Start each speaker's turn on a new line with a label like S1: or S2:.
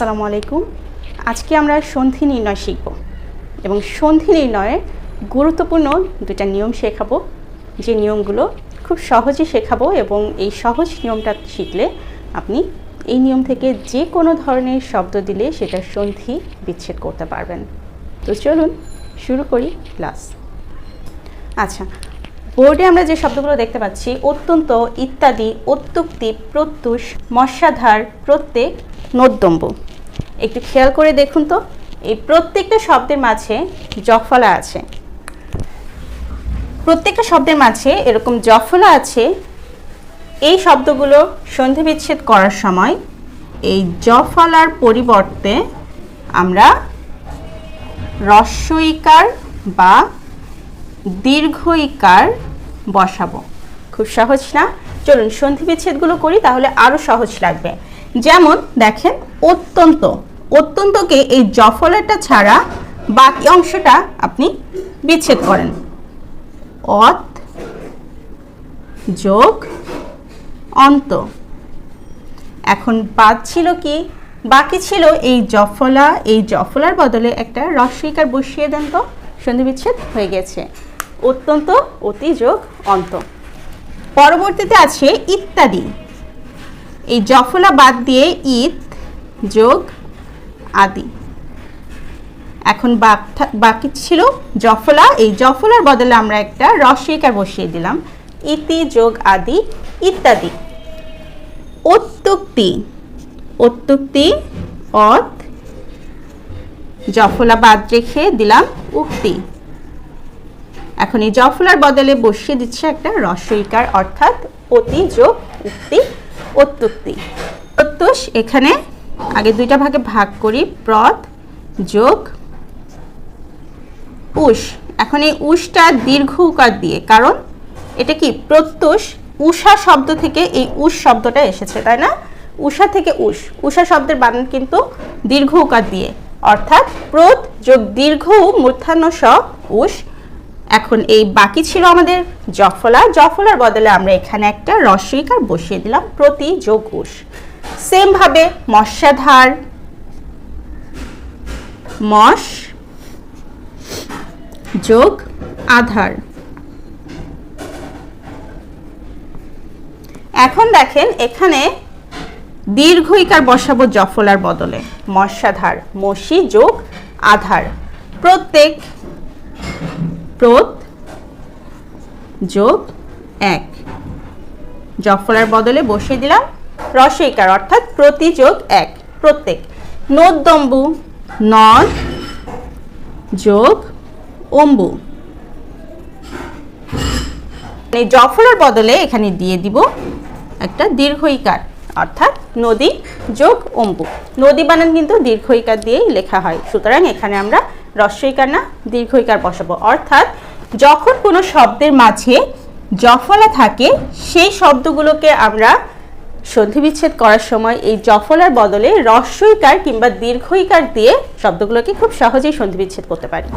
S1: আসসালামু আলাইকুম। আজকে আমরা সন্ধি নির্ণয় শিখব এবং সন্ধি নির্ণয়ে গুরুত্বপূর্ণ দুটা নিয়ম শেখাবো। যে নিয়মগুলো খুব সহজে শেখাবো এবং এই সহজ নিয়মটা শিখলে আপনি এই নিয়ম থেকে যে কোনো ধরনের শব্দ দিলে সেটা সন্ধি বিচ্ছেদ করতে পারবেন। তো চলুন, শুরু করি ক্লাস। আচ্ছা বোর্ডে আমরা যে শব্দগুলো দেখতে পাচ্ছি, অত্যন্ত ইত্যাদি, অত্যুক্তি, প্রত্যুষ, মশাধার, প্রত্যেক নদ্যম্ব একটু খেয়াল করে দেখুন তো, এই প্রত্যেকটা শব্দের মাঝে জফলা আছে। প্রত্যেকটা শব্দের মাঝে এরকম জফলা আছে, এই শব্দগুলো সন্ধি বিচ্ছেদ করার সময় এই জফলার পরিবর্তে আমরা রস্বইকার বা দীর্ঘ ইকার বসাবো। খুব সহজ না? চলুন সন্ধি বিচ্ছেদগুলো করি, তাহলে আরও সহজ লাগবে। যেমন দেখেন, অত্যন্ত অত্যন্তকে এই জফলাটা ছাড়া বাকি অংশটা আপনি বিচ্ছেদ করেন। অত যোগ অন্ত। এখন বাদ ছিল কি? বাকি ছিল এই জফলা, এই জফলার বদলে একটা রস্বইকার বসিয়ে দেন তো, সন্ধি বিচ্ছেদ হয়ে গেছে। অত্যন্ত অতি যোগ অন্ত। পরবর্তীতে আছে ইত্যাদি। এই জফলা বাদ দিয়ে ইত যোগ আদি। এখন বাকি ছিল জফলা। এই জফলার বদলে আমরা একটা রস্বইকার বসিয়ে দিলাম। ইতি, যোগ, আদি, ইত্যাদি। অত্যুক্তি অত্যুক্তি অত জফলা বাদ রেখে দিলাম উক্তি। এখন এই জফলার বদলে বসিয়ে দিচ্ছে একটা রস্বইকার অর্থাৎ অতি, যোগ, উক্তি অত্যুক্তি প্রত্যুষ এখানে আগে দুইটা ভাগে ভাগ করি, প্রত যোগ উষ। এখন এই উষটা দীর্ঘ উকার দিয়ে, কারণ এটা কি প্রত্যুষ, উষা শব্দ থেকে এই উষ শব্দটা এসেছে, তাই না? উষা থেকে উষ। উষা শব্দের বানান কিন্তু দীর্ঘ উকার দিয়ে, অর্থাৎ প্রত যোগ দীর্ঘ মূর্ধান্য স উষ। এখন এই বাকি ছিল আমাদের জফলা। জফলার বদলে আমরা এখানে একটা রস্বইকার বসিয়ে দিলাম প্রতি যোগ উষ। সেম ভাবে মৎস্যাধার মশ যোগ আধার। এখন দেখেন এখানে দীর্ঘইকার বসাবো জফলার বদলে। মশাধার মসি যোগ আধার। প্রত্যেক প্রত যোগ এক। জফলার বদলে বসিয়ে দিলাম। রসইকার অর্থাৎ প্রতিযোগ এক, প্রত্যেক। নদম্বু নদ যোগ, অম্বু। এই জফলার বদলে এখানে দিয়ে দিব একটা দীর্ঘইকার, অর্থাৎ নদী, যোগ, অম্বু। নদী বানান কিন্তু দীর্ঘইকার দিয়েই লেখা হয়। সুতরাং এখানে আমরা রস্বইকার না, দীর্ঘইকার বসাবো। অর্থাৎ যখন কোনো শব্দের মাঝে জফলা থাকে, সেই শব্দগুলোকে আমরা সন্ধি বিচ্ছেদ করার সময় এই জফলার বদলে রস্বইকার কিংবা দীর্ঘইকার দিয়ে শব্দগুলোকে খুব সহজেই সন্ধিবিচ্ছেদ করতে পারি।